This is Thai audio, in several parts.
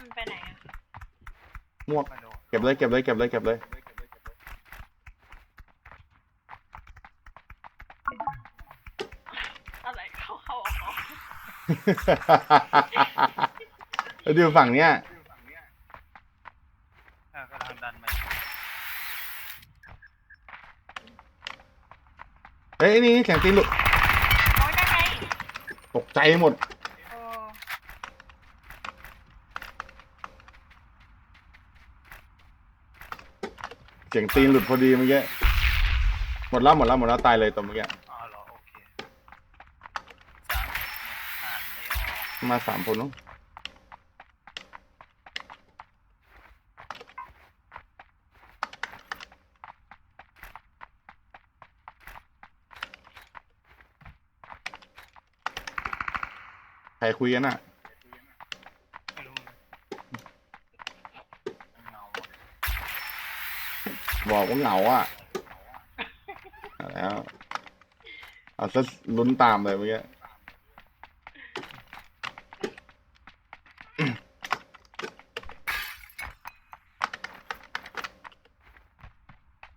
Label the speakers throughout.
Speaker 1: มันไปไหนอะ
Speaker 2: ม่วง
Speaker 3: มาดู
Speaker 2: เก็บเลยเก็บเลยเก็บเลยเก็บเลย
Speaker 1: อะไรเข้าเข้าออกออก
Speaker 2: แล้วดูฝั่งเนี้ย
Speaker 3: อะกำลังดันมา
Speaker 2: เฮ้ยนี่เสียงตีนหลุด
Speaker 1: โอ้ยได้ไง
Speaker 2: ตกใจหมด
Speaker 1: โอ้
Speaker 2: เสียงตีนหลุดพอดีเมื่อกี้หมดแล้วหมดแล้วหมดแล้วตายเลยตัวเมื่อกี้
Speaker 3: อ๋อเหรอโอเคสามเนี่ยอ่านไม่ออก
Speaker 2: มาสามคนเนอะใครคุยกันอะ
Speaker 3: ไม่รู้เหงา
Speaker 2: บอกว่าเหงาอะเอาแล้วเอาซะลุ้นตามเลยเมื่อกี้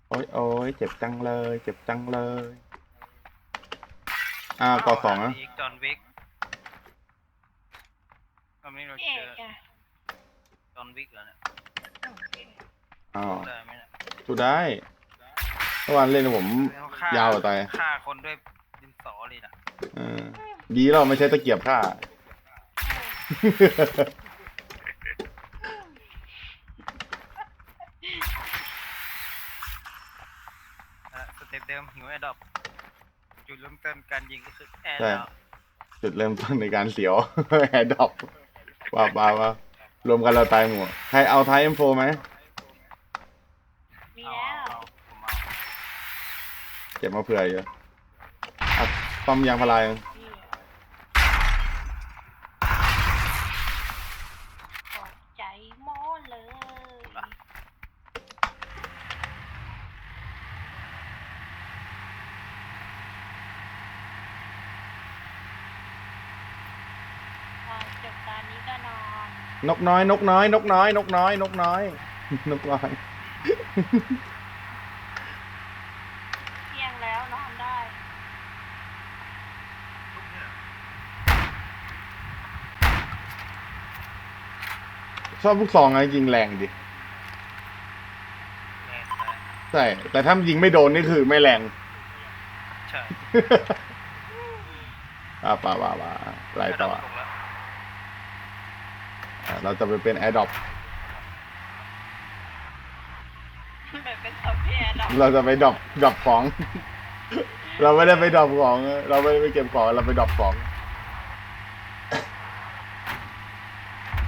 Speaker 2: โอ้ยโอ้ยเจ็บจังเลย เจ็บจังเลย อ่ากอสองนะ
Speaker 3: อีกจอห์นวิกก็ไม่รู้
Speaker 1: พี่เอ
Speaker 3: เจอก
Speaker 1: อะ
Speaker 3: จอห์นวิกเหรอเนี่ย
Speaker 1: โอเค
Speaker 2: อ้าว
Speaker 3: ได้ไหมเนี่ย
Speaker 2: ดูได้เมื่อวานเล่นกับผม
Speaker 3: แล้วฆ่ายา
Speaker 2: วกว่าตาย
Speaker 3: ฆ่าคนด้วยดินสอเลยนะ
Speaker 2: เออดีเราไม่ใช้ตะเกียบฆ่า
Speaker 3: อะสเต็ปเดิมหิวแอดดอปจุดเริ่มต้นการยิงก็คือแอด
Speaker 2: ใช่
Speaker 3: ดอป
Speaker 2: จุดเริ่มต้นในการเสียว แอร์ดรอปว้าวว้าวว้าวรวมกันเราตายหมดใครเอาไทเอ็มโฟไหม
Speaker 1: มี
Speaker 3: เอา
Speaker 1: แล้ว
Speaker 3: เอาผมเอา
Speaker 2: เก็บมาเผื่อเยอะอะต้อมยางพารายัง
Speaker 1: พี่กดใจโม้เลยพอจบตอนนี้ก็นอน
Speaker 2: นกน้อย นกน้อย นกน้อย นกน้อย นกน้อย นกน้อย
Speaker 1: เที่ยงแล้วนอนได้
Speaker 2: ชอบลูกซองไงยิงแรงดิ
Speaker 3: แรงไป
Speaker 2: ใช่แต่ถ้ายิงไม่โดนนี่คือไม่แรง
Speaker 3: ใช่
Speaker 2: อ่าป่าป่าป่าไรต่อ
Speaker 3: แดดปตกแล้ว
Speaker 2: อะเราจะไปเป็นแอร์ดรอป
Speaker 1: แบบเป็นสัพเพดอก
Speaker 2: เราจะไปดรอปดรอปของ เราไม่ได้ไปดรอปของ เราไม่ได้ไปเก็บของเราไปดรอปของ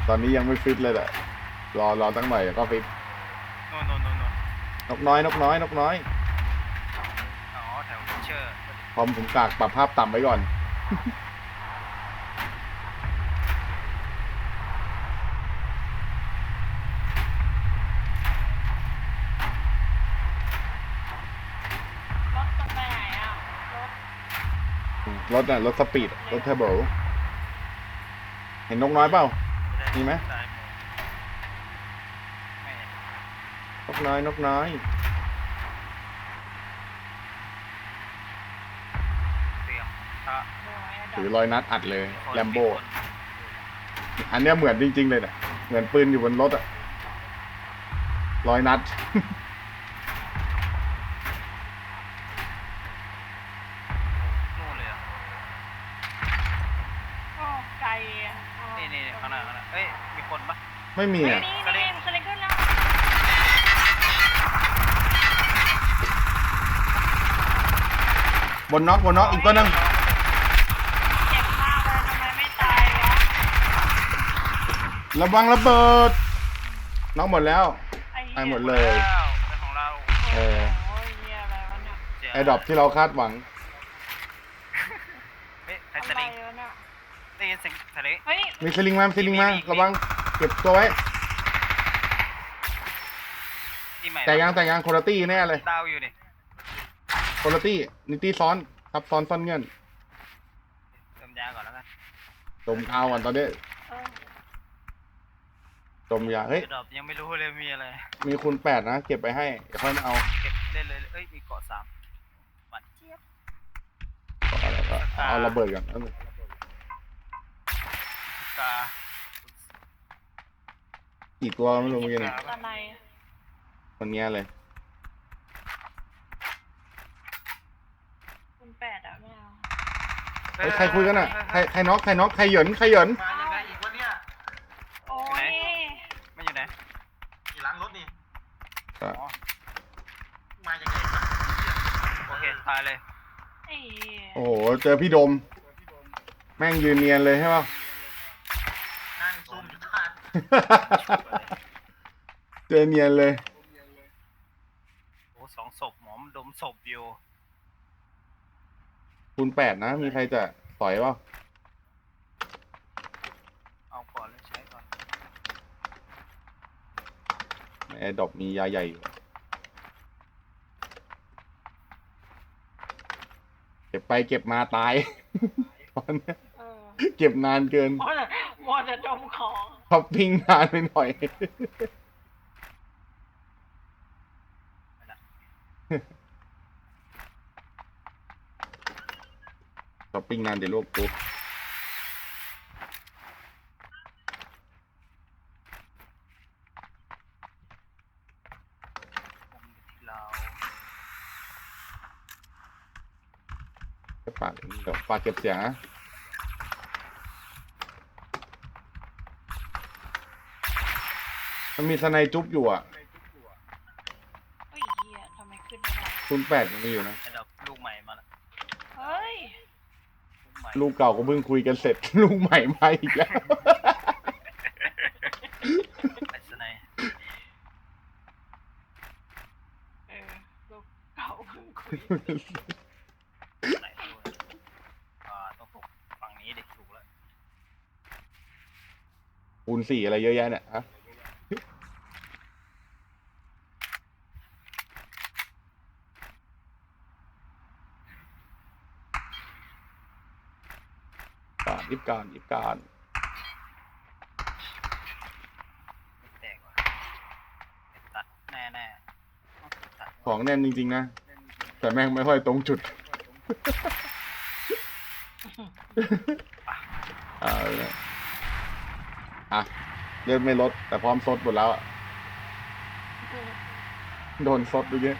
Speaker 2: ตอนนี้ยังไม่ฟิตเลยแหละ รอรอตั้งหน่อยก็ฟิต
Speaker 3: โน่นโน่นโน่นโน่น
Speaker 2: นกน้อยนกน้อยนกน้อย
Speaker 3: อ๋อแถวเชอร์
Speaker 2: พร้อมผมกากปรับภาพต่ำไว้ก่อน
Speaker 1: รถจะไปไหนอะ รถ
Speaker 2: รถน่ะรถสปีด รถเทอร์โบเห็นนกน้อยเปล่า มีไหม
Speaker 3: ซ้ายมือไม่เห็น
Speaker 2: นกน้อยนกน้อย
Speaker 3: เตรียมถ้า
Speaker 1: โอ้ยด
Speaker 2: ถื
Speaker 1: อ
Speaker 2: อกรอยนัดอัดเลย
Speaker 3: คน
Speaker 2: แลมโบ
Speaker 3: คน
Speaker 2: อันเนี้ยเหมือนจริง ๆ เลยนะเหมือนปืนอยู่บนรถอะรอยนัด
Speaker 3: นู่นเลยอะ
Speaker 1: โอ้ไกลอะอ๋อ
Speaker 3: นี่นี่ข้างหน้าข้างหน้าเอ้ย มีคนปะ
Speaker 2: ไม่มี
Speaker 1: เฮ้ย
Speaker 2: อะ
Speaker 1: นี่นี่มันอะไรขึ้นแล้ว
Speaker 2: บนน็อกบนน็อกอีกตัวหนึง
Speaker 1: เจ็บมากเลยทำไมไม่ตายวะ
Speaker 2: ระวังระเบิดน็อกหมดแล้ว
Speaker 1: ไอ้
Speaker 2: ไปหมด
Speaker 1: เหี้
Speaker 2: เลย
Speaker 3: เป็นของเรา
Speaker 2: เออ
Speaker 1: โอ้ยเหี้ยอะไรวะเนี่ย
Speaker 3: เจ๋ง
Speaker 2: ไอ้ดรอปที่เราคาดหวัง
Speaker 3: เฮ้ยใคร
Speaker 1: อะ
Speaker 3: ส
Speaker 1: ไร
Speaker 3: ลิง
Speaker 1: วะเนี่ย
Speaker 3: ได้ยินเสียงสลิง
Speaker 1: เฮ้ย
Speaker 2: มีสลิงมามีสลิงมาระวัง เก็บตัวไว้
Speaker 3: ที่ใหม่
Speaker 2: แต่ยังแต่ยังคุณตี้ แน่เลย
Speaker 3: ดาวอยู่นี่
Speaker 2: คุณตี้นิตี้ซ้อนซับซ้อนซ่อนเงื่อน
Speaker 3: เติมยาก่อนแล้วกัน
Speaker 2: ดมเอาก่อนตอนนี้
Speaker 1: เออ
Speaker 2: จมยาเฮ้ย
Speaker 3: แอร์ดรอปยังไม่รู้เลยมีอะไร
Speaker 2: มีคุณแปดนะ เก็บไปให้เดี๋ยวค่อยมาเอา
Speaker 3: เก็บเล่นเลยเอ้ยมีเกาะสามหวานเจี๊ยบ
Speaker 2: เอาอะไรก็เอาระเบิดก่อนเอาเลย
Speaker 3: กา
Speaker 2: กี่ตัวไม่รู้เมื่อกี้เนี่ย
Speaker 1: ตอนใน
Speaker 2: คนเนี้ยเลย
Speaker 1: คุณแปดอะไม่เอา
Speaker 2: เฮ้ยใครคุยกันอะใครใครน็อกใครน็อกใครเหยินใครเหยิน
Speaker 4: มายังไงอีกวะเนี่ย
Speaker 1: โอ้ย
Speaker 3: ไม่อยู่ไหน
Speaker 4: ขี่หล้างรถนี่
Speaker 2: อะ
Speaker 3: อ๋อ
Speaker 4: มายังไงวะ
Speaker 3: โอเคตายเลย
Speaker 1: ไอ้เหี้ย
Speaker 2: โอ้โหเจอพี่ดม แม่งยืนเนียนเลยใช่ป่ะ
Speaker 4: นั่งซุ่มอยู่ท่า
Speaker 2: เจอเนียนเลย
Speaker 3: โอ้สองศพหมอมนดมศพอยู่
Speaker 2: คุณแปดนะ มีใครจะสอยป่ะ
Speaker 3: เอาก่อนเลยใช้ก่อน
Speaker 2: ในแอร์ดรอปมียาใหญ่อยู่ เก็บไปเก็บมาตาย ตอนเนี้ย
Speaker 1: เออ
Speaker 2: เก็บนานเกิน
Speaker 1: มัวแต่มัวแต่ดมของ
Speaker 2: ท็อปปิ้งนานไปหน่อย ท็อปปิ้งนานเดี๋ยวลูกกู
Speaker 3: ผมอยู่ที่เรา
Speaker 2: ฝากเดี๋ยวฝากเก็บเสียงนะ มันมีสไนจุ๊บอยู่อะ
Speaker 1: เฮ้ยเหี้ยทำไมขึ้นไม่ได้
Speaker 2: คุณแปดยังมีอยู่นะ
Speaker 3: แอร์ดรอปลูกใหม่มาละ
Speaker 1: เฮ้ย
Speaker 3: ลูกใหม่
Speaker 2: ลูกเก่าก็เพิ่งคุยกันเสร็จ ลูกใหม่มาอีกแล้ว
Speaker 3: ไอ้สไนด์
Speaker 1: เออลูกเก่าเพิ่งคุย
Speaker 3: ไหนด้วยอ่าต้องถูกฝั่งนี้เด็กถูกแล้ว
Speaker 2: คูณสี่อะไรเยอะแยะเนี่ยฮะ ก่อนยิบก่อนยิบก่อน
Speaker 3: ไม่แตกว่ะตัดแน่แน่ๆตัด
Speaker 2: ของแน่นจริง ๆ นะ แต่แม่งไม่ค่อยตรงจุด เอาเลยอะเลือดไม่ลด แต่พร้อมซดหมดแล้วอะโดนซดดูเยอะ